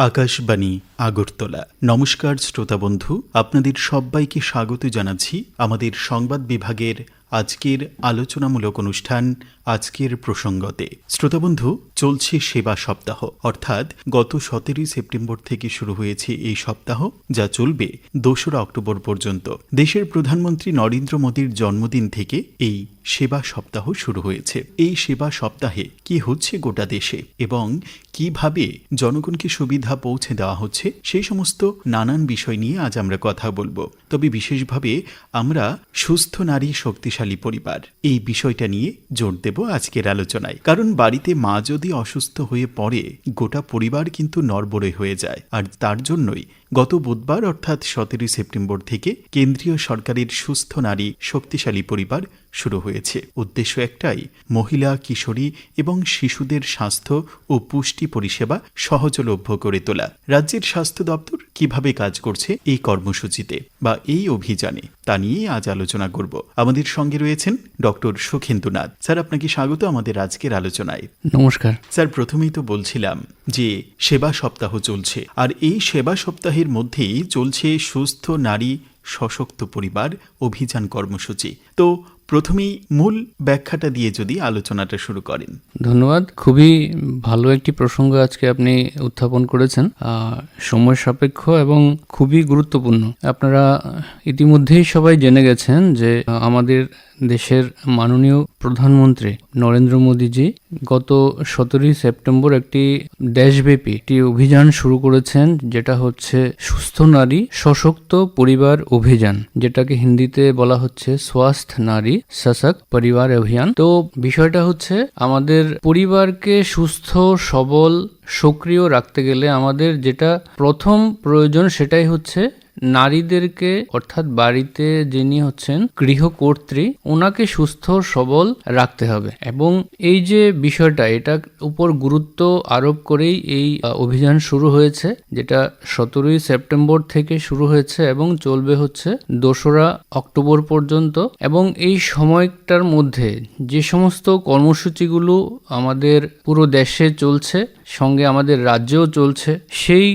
আকাশবাণী আগরতলা। নমস্কার শ্রোতা বন্ধু আপনাদের সবাইকে স্বাগত জানাচ্ছি আমাদের সংবাদ বিভাগের আজকের আলোচনামূলক অনুষ্ঠান, আজকের প্রসঙ্গতে। শ্রোতাবন্ধু, চলছে সেবা সপ্তাহ। অর্থাৎ গত সতেরোই সেপ্টেম্বর থেকে শুরু হয়েছে এই সপ্তাহ, যা চলবে দোসরা অক্টোবর পর্যন্ত। দেশের প্রধানমন্ত্রী নরেন্দ্র মোদীর জন্মদিন থেকে এই সেবা সপ্তাহ শুরু হয়েছে। এই সেবা সপ্তাহে কি হচ্ছে গোটা দেশে এবং কীভাবে জনগণকে সুবিধা পৌঁছে দেওয়া হচ্ছে সেই সমস্ত নানান বিষয় নিয়ে আজ আমরা কথা বলব। তবে বিশেষভাবে আমরা সুস্থ নারী শক্তিশালী পরিবার। এই বিষয়টা নিয়ে জোর দেব আজকের আলোচনায়। কারণ বাড়িতে মা যদি অসুস্থ হয়ে পড়ে, গোটা পরিবার কিন্তু নরবরে হয়ে যায়। আর তার জন্যই গত বুধবার অর্থাৎ সতেরোই সেপ্টেম্বর থেকে কেন্দ্রীয় সরকারের সুস্থ নারী শক্তিশালী পরিবার শুরু হয়েছে। উদ্দেশ্য একটাই মহিলা কিশোরী এবং শিশুদের স্বাস্থ্য ও পুষ্টি পরিষেবা সহজলভ্য করে তোলা। রাজ্যের স্বাস্থ্য দপ্তর কীভাবে কাজ করছে এই কর্মসূচিতে বা এই অভিযানে তা নিয়ে আজ আলোচনা করব। আমাদের সঙ্গে রয়েছেন ডক্টর সুখেন্দুনাথ স্যার আপনাকে স্বাগত আমাদের আজকের আলোচনায়। নমস্কার। স্যার প্রথমেই তো বলছিলাম যে সেবা সপ্তাহ চলছে। আর এই সেবা সপ্তাহের মধ্যেই চলছে সুস্থ নারী সশক্ত পরিবার অভিযান কর্মসূচি। তো প্রথমেই মূল ব্যাখ্যাটা দিয়ে যদি আলোচনাটা শুরু করেন। ধন্যবাদ। খুবই ভালো একটি প্রসঙ্গ আজকে আপনি উত্থাপন করেছেন। সময় সাপেক্ষ এবং খুবই গুরুত্বপূর্ণ। আপনারা ইতিমধ্যেই সবাই জেনে গেছেন যে আমাদের দেশের মাননীয় প্রধানমন্ত্রী নরেন্দ্র মোদীজি গত সতেরোই সেপ্টেম্বর একটি দেশব্যাপী একটি অভিযান শুরু করেছেন, যেটা হচ্ছে সুস্থ নারী সশক্ত পরিবার অভিযান, যেটাকে হিন্দিতে বলা হচ্ছে স্বাস্থ্য নারী সশক্ত পরিবার অভিযান। তো বিষয়টা হচ্ছে, আমাদের পরিবারকে সুস্থ, সবল, সক্রিয় রাখতে গেলে আমাদের যেটা প্রথম প্রয়োজন সেটাই হচ্ছে নারীদেরকে, অর্থাৎ বাড়িতে যিনি হচ্ছেন গৃহকর্ত্রী ওনাকে সুস্থ, সবল রাখতে হবে। এবং এই যে বিষয়টা এটার উপর গুরুত্ব আরোপ করেই এই অভিযান শুরু হয়েছে, যেটা সতেরোই সেপ্টেম্বর থেকে শুরু হয়েছে এবং চলবে হচ্ছে দোসরা অক্টোবর পর্যন্ত। এবং এই সময়টার মধ্যে যে সমস্ত কর্মসূচিগুলো আমাদের পুরো দেশে চলছে সঙ্গে আমাদের রাজ্যেও চলছে। সেই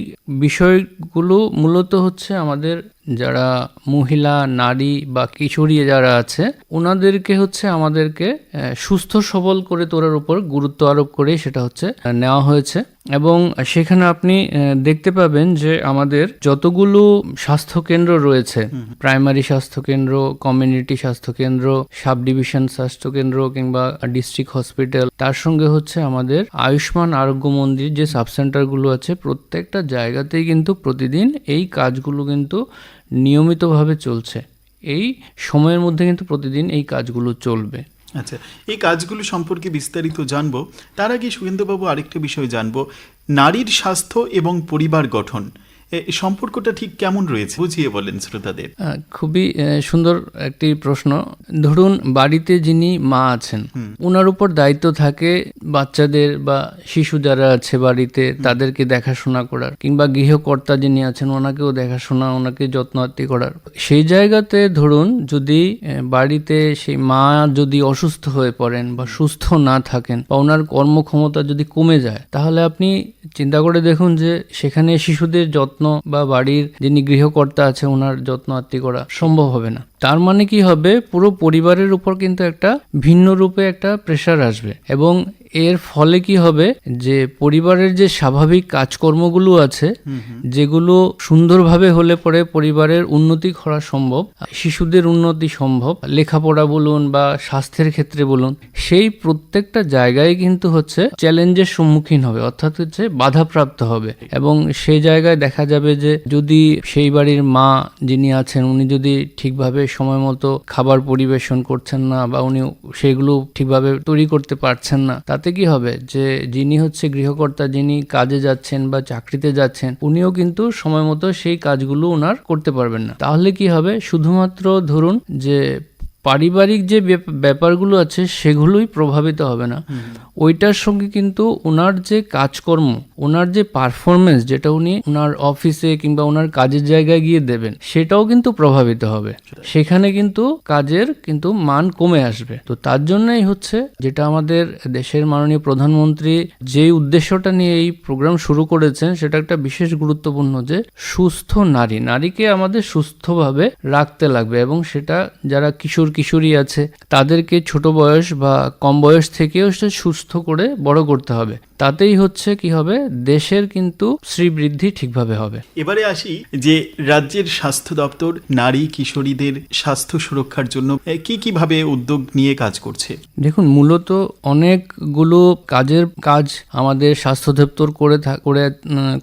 বিষয়গুলো মূলত হচ্ছে আমাদের যারা মহিলা নারী বা কিশোরী যারা আছে ওনাদেরকে হচ্ছে আমাদেরকে সুস্থ সবল করে তোলার উপর গুরুত্ব আরোপ করে সেটা হচ্ছে নেওয়া হয়েছে। এবং সেখানে আপনি দেখতে পাবেন যে আমাদের যতগুলো স্বাস্থ্য কেন্দ্র রয়েছে প্রাইমারি স্বাস্থ্য কেন্দ্র কমিউনিটি স্বাস্থ্য কেন্দ্র সাব ডিভিশন স্বাস্থ্য কেন্দ্র কিংবা ডিস্ট্রিক্ট হসপিটাল তার সঙ্গে হচ্ছে আমাদের আয়ুষ্মান আরোগ্য মন্দির যে সাব সেন্টারগুলো আছে প্রত্যেকটা জায়গাতেই কিন্তু প্রতিদিন এই কাজগুলো কিন্তু নিয়মিতভাবে চলছে। এই সময়ের মধ্যে কিন্তু প্রতিদিন এই কাজগুলো চলবে। আচ্ছা এই কাজগুলো সম্পর্কে বিস্তারিত জানব। তার আগে সুগেন্দ্রবাবু আরেকটা বিষয় জানব। নারীর স্বাস্থ্য এবং পরিবার গঠন। সম্পর্কটা ঠিক কেমন রয়েছে? বুঝিয়ে বলেন শ্রোতাদের। খুবই সুন্দর একটি প্রশ্ন। ধরুন বাড়িতে যিনি মা আছেন ওনার উপর দায়িত্ব থাকে বাচ্চাদের বা শিশু যারা আছে বাড়িতে তাদেরকে দেখাশোনা করার। কিংবা গৃহকর্তা যিনি আছেন ওনাকেও দেখাশোনা ওনাকে যত্নআত্তি করার। সেই জায়গাতে ধরুন যদি বাড়িতে সেই মা যদি অসুস্থ হয়ে পড়েন বা সুস্থ না থাকেন বা ওনার কর্মক্ষমতা যদি কমে যায় তাহলে আপনি চিন্তা করে দেখুন যে সেখানে শিশুদের যত্ন বা বাড়ির যিনি গৃহকর্তা আছে ওনার যত্ন আত্মি করা সম্ভব হবে না। তার মানে কি হবে? পুরো পরিবারের উপর কিন্তু একটা ভিন্ন রূপে একটা প্রেশার আসবে এবং এর ফলে কি হবে? যে পরিবারের যে স্বাভাবিক কাজকর্মগুলো আছে যেগুলো সুন্দরভাবে হলে পরে পরিবারের উন্নতি করা সম্ভব শিশুদের উন্নতি সম্ভব লেখাপড়া বলুন বা স্বাস্থ্যের ক্ষেত্রে বলুন সেই প্রত্যেকটা জায়গায় কিন্তু হচ্ছে চ্যালেঞ্জের সম্মুখীন হবে অর্থাৎ হচ্ছে বাধাপ্রাপ্ত হবে। এবং সেই জায়গায় দেখা যাবে যে যদি সেই বাড়ির মা যিনি আছেন উনি যদি ঠিকভাবে সময় মতো খাবার পরিবেশন করছেন না বা উনি সেগুলো ঠিকভাবে তৈরি করতে পারছেন না তাতে কি হবে? যে যিনি হচ্ছে গৃহকর্তা, যিনি কাজে যাচ্ছেন বা চাকরিতে যাচ্ছেন, উনিও কিন্তু সময় মতো সেই কাজগুলো ওনার করতে পারবেন না। তাহলে কি হবে? শুধুমাত্র ধরুন যে পারিবারিক যে ব্যাপ- ব্যাপারগুলো আছে সেগুলোই প্রভাবিত হবে না। ওইটার সঙ্গে কিন্তু ওনার যে কাজকর্ম ওনার যে পারফরমেন্স যেটা উনি ওনার অফিসে কিংবা ওনার কাজের জায়গায় গিয়ে দেবেন সেটাও কিন্তু প্রভাবিত হবে। সেখানে কিন্তু কাজের কিন্তু মান কমে আসবে। তো তার জন্যই হচ্ছে যেটা আমাদের দেশের মাননীয় প্রধানমন্ত্রী যেই উদ্দেশ্যটা নিয়ে এই প্রোগ্রাম শুরু করেছেন সেটা একটা বিশেষ গুরুত্বপূর্ণ যে সুস্থ নারী নারীকে আমাদের সুস্থভাবে রাখতে লাগবে এবং সেটা যারা কিশোর কিশোরী আছে তাদেরকে ছোট বয়স বা কম বয়স থেকেও সুস্থ করে বড় করতে হবে। তাতেই হচ্ছে কি হবে? দেশের কিন্তু শ্রীবৃদ্ধি ঠিকভাবে হবে। এবারে আসি যে রাজ্যের স্বাস্থ্য দপ্তর নারী কিশোরীদের স্বাস্থ্য সুরক্ষার জন্য কি কীভাবে উদ্যোগ নিয়ে কাজ করছে? দেখুন মূলত অনেকগুলো কাজের কাজ আমাদের স্বাস্থ্য দপ্তর করে করে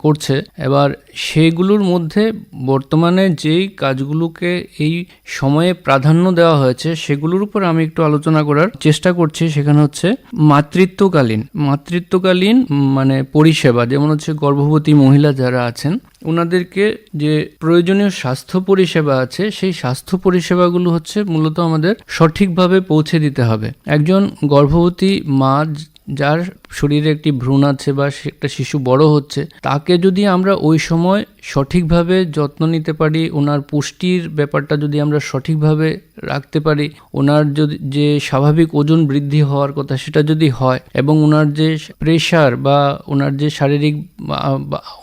করছে। এবার সেগুলোর মধ্যে বর্তমানে যেই কাজগুলোকে এই সময়ে প্রাধান্য দেওয়া হয়েছে সেগুলোর উপর আমি একটু আলোচনা করার চেষ্টা করছি। সেখানে হচ্ছে মাতৃত্বকালীন। মাতৃত্বকালীন উম, মানে পরিষেবা যেমন হচ্ছে গর্ভবতী মহিলা যারা আছেন ওনাদেরকে যে প্রয়োজনীয় স্বাস্থ্য পরিষেবা আছে সেই স্বাস্থ্য পরিষেবাগুলো হচ্ছে মূলত আমাদের সঠিকভাবে পৌঁছে দিতে হবে। একজন গর্ভবতী মা যার শরীরে একটি ভ্রূণ আছে বা একটা শিশু বড় হচ্ছে তাকে যদি আমরা ওই সময় সঠিকভাবে যত্ন নিতে পারি ওনার পুষ্টির ব্যাপারটা যদি আমরা সঠিকভাবে রাখতে পারি ওনার যদি যে স্বাভাবিক ওজন বৃদ্ধি হওয়ার কথা সেটা যদি হয় এবং ওনার যে প্রেশার বা ওনার যে শারীরিক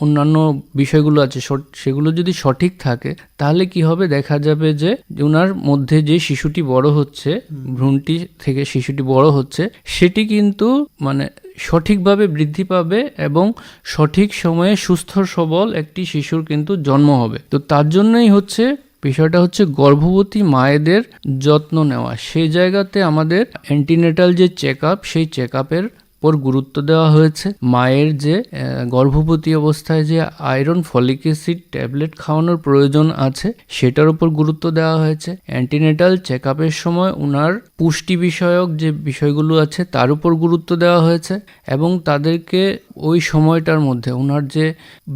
অন্যান্য বিষয়গুলো আছে সেগুলো যদি সঠিক থাকে তাহলে কি হবে? দেখা যাবে যে ওনার মধ্যে যে শিশুটি বড় হচ্ছে ভ্রূণটি থেকে শিশুটি বড় হচ্ছে সেটি কিন্তু মানে সঠিকভাবে বৃদ্ধি পাবে এবং সঠিক সময়ে সুস্থ সবল একটি শিশুর কিন্তু জন্ম হবে। তো তার জন্যই হচ্ছে, বিষয়টা হচ্ছে গর্ভবতী মায়েদের যত্ন নেওয়া। সেই জায়গাতে আমাদের অ্যান্টিনেটাল যে চেক সেই চেক উপর গুরুত্ব দেওয়া হয়েছে। মায়ের যে গর্ভবতী অবস্থায় যে আয়রন ফলিক অ্যাসিড ট্যাবলেট খাওয়ানোর প্রয়োজন আছে সেটার উপর গুরুত্ব দেওয়া হয়েছে। অ্যান্টিনেটাল চেক আপের সময় ওনার পুষ্টি বিষয়ক যে বিষয়গুলো আছে তার উপর গুরুত্ব দেওয়া হয়েছে এবং তাদেরকে ওই সময়টার মধ্যে ওনার যে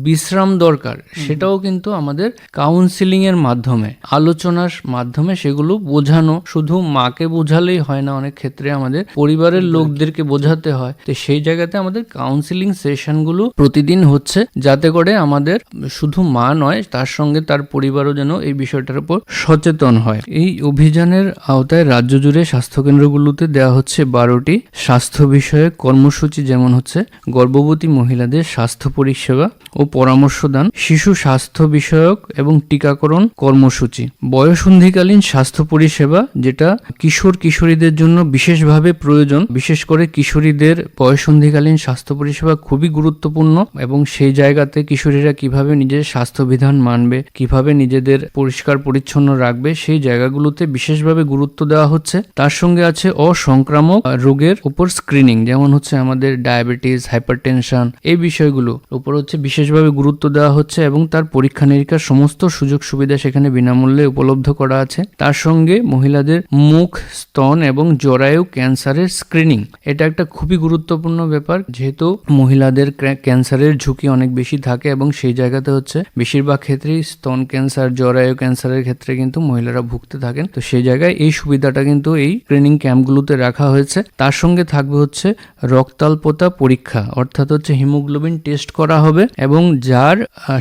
বিশ্রাম দরকার সেটাও কিন্তু আমাদের কাউন্সিলিং এর মাধ্যমে আলোচনার মাধ্যমে সেগুলো বোঝানো। শুধু মাকে বোঝালেই হয় না অনেক ক্ষেত্রে আমাদের পরিবারের লোকদেরকে বোঝাতে হয়। তো সেই জায়গাতে আমাদের কাউন্সিলিং সেশনগুলো প্রতিদিন হচ্ছে, যাতে করে আমাদের শুধু মা নয়, তার সঙ্গে তার পরিবারও যেন এই বিষয়টার উপর সচেতন হয়। এই অভিযানের আওতায় রাজ্য জুড়ে স্বাস্থ্যকেন্দ্রগুলোতে দেওয়া হচ্ছে বারোটি স্বাস্থ্য বিষয়ক কর্মসূচি, যেমন হচ্ছে গর্ভবতী মহিলাদের স্বাস্থ্য পরিষেবা ও পরামর্শ দান শিশু স্বাস্থ্য বিষয়ক এবং টিকাকরণ কর্মসূচি। বয়সন্ধিকালীন স্বাস্থ্য পরিষেবা, যেটা কিশোর কিশোরীদের জন্য বিশেষভাবে প্রয়োজন, বিশেষ করে কিশোরীদের বয়সন্ধিকালীন স্বাস্থ্য পরিষেবা খুবই গুরুত্বপূর্ণ এবং সেই জায়গাতে কিশোরীরা কীভাবে নিজের স্বাস্থ্যবিধান মানবে, কীভাবে নিজেদের পরিষ্কার পরিচ্ছন্ন রাখবে, সেই জায়গাগুলোতে বিশেষভাবে গুরুত্ব দেওয়া হচ্ছে। তার সঙ্গে আছে অসংক্রামক রোগের উপর স্ক্রিনিং যেমন হচ্ছে আমাদের ডায়াবেটিস হাইপারটেনশন এই বিষয়গুলো উপর হচ্ছে বিশেষভাবে গুরুত্ব দেওয়া হচ্ছে এবং তার পরীক্ষা নিরীক্ষার সমস্ত সুযোগ সুবিধা সেখানে বিনামূল্যে উপলব্ধ করা আছে। তার সঙ্গে মহিলাদের মুখ, স্তন এবং জরায়ু ক্যান্সারের স্ক্রিনিং এটা একটা খুবই গুরুত্বপূর্ণ ব্যাপার, যেহেতু মহিলাদের ক্যান্সারের ঝুঁকি অনেক বেশি থাকে এবং সেই জায়গাতে হচ্ছে বেশিরভাগ ক্ষেত্রেই স্তন ক্যান্সার, জরায়ু ক্যান্সারের ক্ষেত্রে কিন্তু মহিলারা ভুগতে থাকেন। তো সেই জায়গায় এই সুবিধাটা কিন্তু এই ট্রেনিং ক্যাম্পগুলোতে রাখা হয়েছে। তার সঙ্গে থাকবে হচ্ছে রক্তাল্পতা পরীক্ষা, অর্থাৎ হচ্ছে হিমোগ্লোবিন টেস্ট করা হবে এবং যার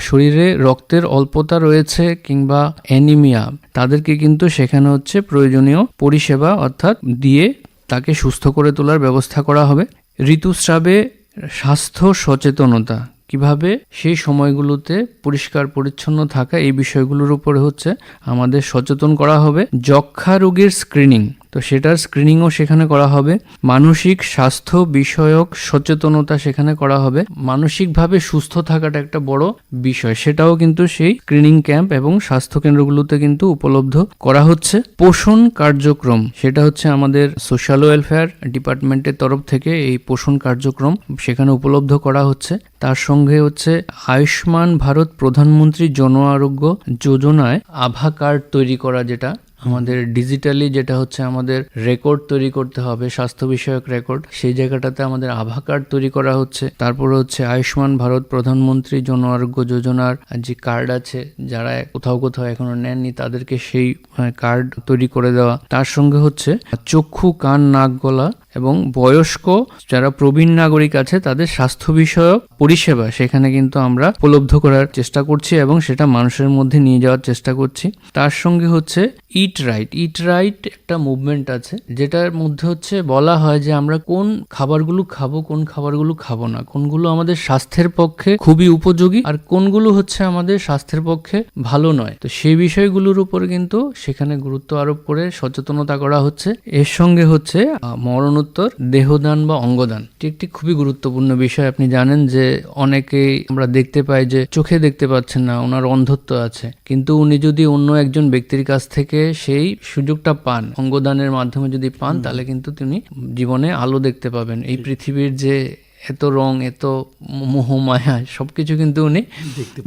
শরীরে রক্তের অল্পতা রয়েছে কিংবা অ্যানিমিয়া, তাদেরকে কিন্তু সেখানে হচ্ছে প্রয়োজনীয় পরিষেবা অর্থাৎ দিয়ে তাকে সুস্থ করে তোলার ব্যবস্থা করা হবে। ঋতুস্রাবে স্বাস্থ্য সচেতনতা। কীভাবে? সেই সময়গুলোতে পরিষ্কার, পরিচ্ছন্ন থাকা এই বিষয়গুলোর উপরে হচ্ছে আমাদের সচেতন করা হবে। যক্ষা রোগের স্ক্রিনিং তো সেটার স্ক্রিনিংও সেখানে করা হবে। মানসিক স্বাস্থ্য বিষয়ক সচেতনতা সেখানে করা হবে। মানসিকভাবে সুস্থ থাকাটা একটা বড় বিষয়। সেটাও কিন্তু সেই স্ক্রিনিং ক্যাম্প এবং স্বাস্থ্য কেন্দ্রগুলোতে কিন্তু উপলব্ধ করা হচ্ছে। পোষণ কার্যক্রম, সেটা হচ্ছে আমাদের সোশ্যাল ওয়েলফেয়ার ডিপার্টমেন্টের তরফ থেকে এই পোষণ কার্যক্রম সেখানে উপলব্ধ করা হচ্ছে। তার সঙ্গে হচ্ছে আয়ুষ্মান ভারত প্রধানমন্ত্রী জন আরোগ্য যোজনায় আভা কার্ড তৈরি করা যেটা আমাদের ডিজিটালি যেটা হচ্ছে আমাদের রেকর্ড তৈরি করতে হবে, স্বাস্থ্য বিষয়ক রেকর্ড সেই জায়গাটাতে আমাদের আভা কার্ড তৈরি করা হচ্ছে। তারপরে হচ্ছে আয়ুষ্মান ভারত প্রধানমন্ত্রী জন আরোগ্য যোজনার যে কার্ড আছে, যারা কোথাও কোথাও এখনও নেননি, তাদেরকে সেই কার্ড তৈরি করে দেওয়া। তার সঙ্গে হচ্ছে চক্ষু, কান, নাক, গলা এবং বয়স্ক যারা প্রবীণ নাগরিক আছে তাদের স্বাস্থ্য বিষয়ক পরিষেবা সেখানে কিন্তু আমরা উপলব্ধ করার চেষ্টা করছি এবং সেটা মানুষের মধ্যে নিয়ে যাওয়ার চেষ্টা করছি। তার সঙ্গে হচ্ছে ইট রাইট ইট রাইট একটা মুভমেন্ট আছে যেটার মধ্যে হচ্ছে বলা হয় যে আমরা কোন খাবারগুলো খাব কোন খাবারগুলো খাব না কোনগুলো আমাদের স্বাস্থ্যের পক্ষে খুবই উপযোগী আর কোনগুলো হচ্ছে আমাদের স্বাস্থ্যের পক্ষে ভালো নয়। তো সেই বিষয়গুলোর উপর কিন্তু সেখানে গুরুত্ব আরোপ করে সচেতনতা করা হচ্ছে। এর সঙ্গে হচ্ছে আহ, মরণোত্তর দেহদান বা অঙ্গদান। এটি একটি খুবই গুরুত্বপূর্ণ বিষয়। আপনি জানেন যে অনেকেই আমরা দেখতে পাই যে চোখে দেখতে পাচ্ছেন না ওনার অন্ধত্ব আছে। কিন্তু উনি যদি অন্য একজন ব্যক্তির কাছ থেকে সেই সুযোগটা পান অঙ্গদানের মাধ্যমে যদি পান তাহলে কিন্তু তিনি জীবনে আলো দেখতে পাবেন। এই পৃথিবীর যে এত রং এত মোহমায়া সব কিছু কিন্তু উনি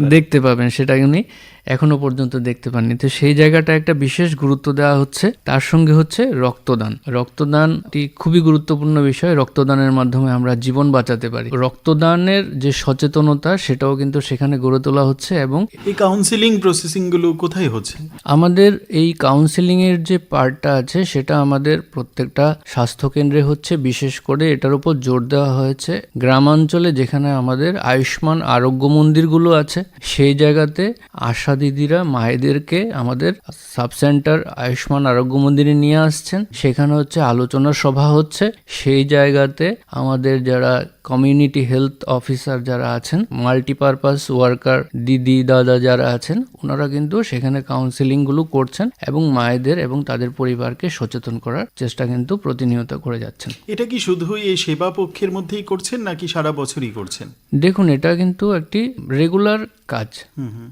দেখতে পাবেন সেটা উনি এখনও পর্যন্ত দেখতে পাননি। তো সেই জায়গাটা একটা বিশেষ গুরুত্ব দেওয়া হচ্ছে তার সঙ্গে হচ্ছে রক্তদান। রক্তদানটি খুবই গুরুত্বপূর্ণ বিষয় রক্তদানের মাধ্যমে আমরা জীবন বাঁচাতে পারি। রক্তদানের যে সচেতনতা সেটাও কিন্তু সেখানে গড়ে তোলা হচ্ছে এবং এই কাউন্সিলিং প্রসেসিংগুলো কোথায় হচ্ছে? আমাদের এই কাউন্সিলিং এর যে পার্টটা আছে সেটা আমাদের প্রত্যেকটা স্বাস্থ্য কেন্দ্রে হচ্ছে। বিশেষ করে এটার উপর জোর দেওয়া হয়েছে গ্রামাঞ্চলে যেখানে আমাদের আয়ুষ্মান আরোগ্য মন্দিরগুলো আছে, সেই জায়গাতে আশা দিদিরা মায়েদেরকে আমাদের সাব সেন্টার আয়ুষ্মান আরোগ্য মন্দিরে নিয়ে আসছেন। সেখানে হচ্ছে আলোচনা সভা হচ্ছে। সেই জায়গাতে আমাদের যারা কমিউনিটি হেলথ অফিসার যারা আছেন মাল্টিপারপাস ওয়ার্কার দিদি দাদা যারা আছেন ওনারা কিন্তু সেখানে কাউন্সিলিংগুলো করছেন এবং মায়েদের এবং তাদের পরিবারকে সচেতন করার চেষ্টা কিন্তু প্রতিনিয়ত করে যাচ্ছেন। এটা কি শুধুই এই সেবা পক্ষের মধ্যেই করছেন নাকি সারা বছরই করছেন? দেখুন এটা কিন্তু একটি রেগুলার কাজ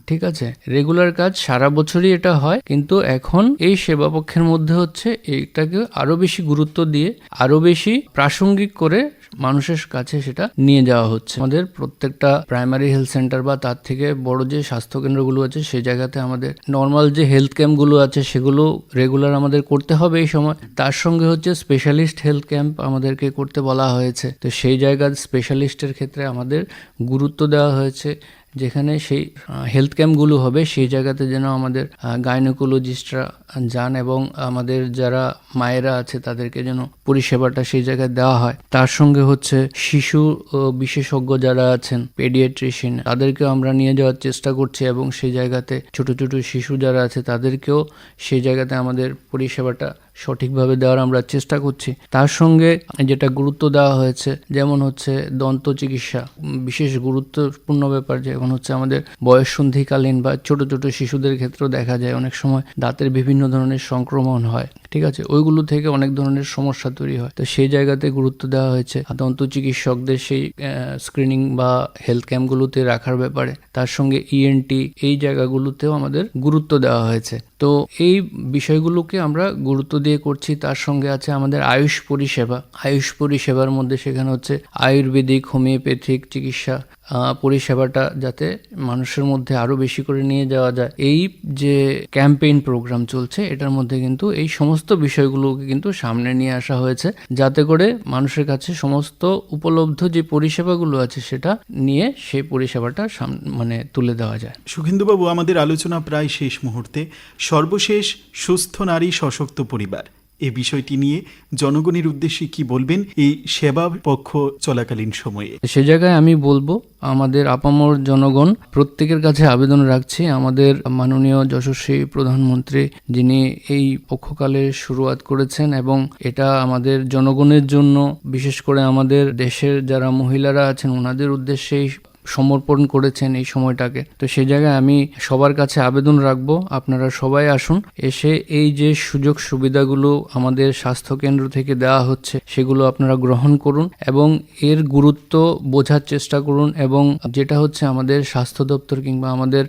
ঠিক আছে? রেগুলার কাজ সারা বছরই এটা হয় কিন্তু এখন এই সেবা পক্ষের মধ্যে হচ্ছে এইটাকে আরও বেশি গুরুত্ব দিয়ে আরও বেশি প্রাসঙ্গিক করে মানুষের কাছে সেটা নিয়ে যাওয়া হচ্ছে। আমাদের প্রত্যেকটা প্রাইমারি হেলথ সেন্টার বা তার থেকে বড় যে স্বাস্থ্য কেন্দ্রগুলো আছে সেই জায়গাতে আমাদের নর্মাল যে হেলথ ক্যাম্পগুলো আছে, সেগুলো রেগুলার আমাদের করতে হবে এই সময়। তার সঙ্গে হচ্ছে স্পেশালিস্ট হেলথ ক্যাম্প আমাদেরকে করতে বলা হয়েছে। তো সেই জায়গার স্পেশালিস্টের ক্ষেত্রে আমাদের গুরুত্ব দেওয়া হয়েছে। যেখানে সেই হেলথ ক্যাম্পগুলো হবে, সেই জায়গাতে যেন আমাদের গাইনোকোলজিস্টরা যান এবং আমাদের যারা মায়েরা আছে তাদেরকে যেন পরিষেবাটা সেই জায়গায় দেওয়া হয়। তার সঙ্গে হচ্ছে শিশু বিশেষজ্ঞ যারা আছেন পেডিয়াট্রিশিয়ান তাদেরকেও আমরা নিয়ে যাওয়ার চেষ্টা করছি এবং সেই জায়গাতে ছোট ছোট শিশু যারা আছে তাদেরকেও সেই জায়গাতে আমাদের পরিষেবাটা সঠিকভাবে দেওয়ার আমরা চেষ্টা করছি। তার সঙ্গে যেটা গুরুত্ব দেওয়া হয়েছে, যেমন হচ্ছে দন্ত চিকিৎসা। বিশেষ গুরুত্বপূর্ণ ব্যাপার যেমন হচ্ছে আমাদের বয়ঃসন্ধিকালীন বা ছোট ছোট শিশুদের ক্ষেত্রেও দেখা যায়, অনেক সময় দাঁতের বিভিন্ন ধরনের সংক্রমণ হয়। ঠিক আছে? ওইগুলো থেকে অনেক ধরনের সমস্যা তৈরি হয়। তো সেই জায়গাতে গুরুত্ব দেওয়া হয়েছে। দন্ত চিকিৎসকদের সেই স্ক্রিনিং বা হেলথ ক্যাম্পগুলোতে রাখার ব্যাপারে। তার সঙ্গে ইএনটি এই জায়গাগুলোতেও আমাদের গুরুত্ব দেওয়া হয়েছে। তো এই বিষয়গুলোকে আমরা গুরুত্ব দিয়ে করছি। তার সঙ্গে আছে আমাদের আয়ুষ পরিষেবা। আয়ুষ পরিষেবার মধ্যে সেখানে হচ্ছে আয়ুর্বেদিক, হোমিওপ্যাথিক চিকিৎসা। পরিষেবাটা যাতে মানুষের মধ্যে আরও বেশি করে নিয়ে যাওয়া যায়। এই যে ক্যাম্পেইন প্রোগ্রাম চলছে, এটার মধ্যে কিন্তু এই সমস্ত বিষয়গুলোকে কিন্তু সামনে নিয়ে আসা হয়েছে। যাতে করে মানুষের কাছে সমস্ত উপলব্ধ যে পরিষেবাগুলো আছে, সেটা নিয়ে সেই পরিষেবাটা মানে তুলে দেওয়া যায়। সুখেন্দুবাবু, আমাদের আলোচনা প্রায় শেষ মুহূর্তে। সর্বশেষ সুস্থ নারী সশক্ত পরিবার। এই বিষয়টি নিয়ে জনগণের উদ্দেশ্যে কি বলবেন এই সেবা পক্ষ চলাকালীন সময়ে? সে জায়গায় আমি বলব, আমাদের আপামর জনগণ প্রত্যেকের কাছে আবেদন রাখছি। আমাদের মাননীয় যশস্বী প্রধানমন্ত্রী যিনি এই পক্ষকালে শুরুয়াত করেছেন এবং এটা আমাদের জনগণের জন্য, বিশেষ করে আমাদের দেশের যারা মহিলারা আছেন, ওনাদের উদ্দেশ্যেই সমর্পণ করেছেন এই সময়টাকে। তো সেই জায়গায় আমি সবার কাছে আবেদন রাখব, আপনারা সবাই আসুন। এসে এই যে সুযোগ সুবিধাগুলো আমাদের স্বাস্থ্য কেন্দ্র থেকে দেওয়া হচ্ছে, সেগুলো আপনারা গ্রহণ করুন এবং এর গুরুত্ব বোঝার চেষ্টা করুন এবং যেটা হচ্ছে আমাদের স্বাস্থ্য দপ্তর কিংবা আমাদের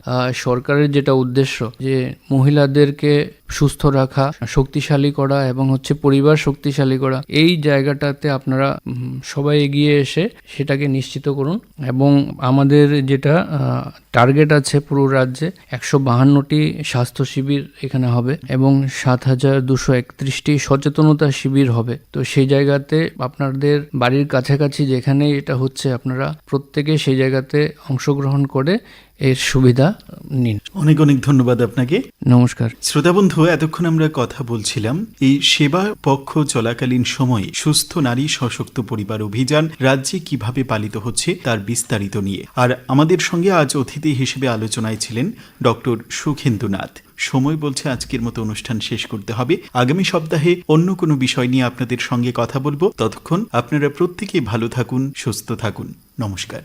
সরকারের যেটা উদ্দেশ্য যে মহিলাদেরকে সুস্থ রাখা, শক্তিশালী করা এবং হচ্ছে পরিবার শক্তিশালী করা, এই জায়গাটাতে আপনারা সবাই এগিয়ে এসে সেটাকে নিশ্চিত করুন এবং আমাদের যেটা টার্গেট আছে পুরো রাজ্যে। একশো বাহান্নটি স্বাস্থ্য শিবির এখানে হবে এবং সাত হাজার দুশো একত্রিশটি সচেতনতা শিবির হবে। তো সেই জায়গাতে আপনাদের বাড়ির কাছাকাছি যেখানে এটা হচ্ছে আপনারা প্রত্যেকে সেই জায়গাতে অংশগ্রহণ করে এর সুবিধা নিন। অনেক অনেক ধন্যবাদ আপনাকে। নমস্কার। শ্রোতা বন্ধু এতক্ষণ আমরা কথা বলছিলাম এই সেবা পক্ষ চলাকালীন সময়ে সুস্থ নারী সশক্ত পরিবার অভিযান রাজ্যে কীভাবে পালিত হচ্ছে তার বিস্তারিত নিয়ে। আর আমাদের সঙ্গে আজ অতিথি হিসেবে আলোচনায় ছিলেন ডক্টর সুখেন্দুনাথ। সময় বলছে আজকের মতো অনুষ্ঠান শেষ করতে হবে। আগামী সপ্তাহে অন্য কোনো বিষয় নিয়ে আপনাদের সঙ্গে কথা বলব। ততক্ষণ আপনারা প্রত্যেকে ভালো থাকুন, সুস্থ থাকুন। নমস্কার।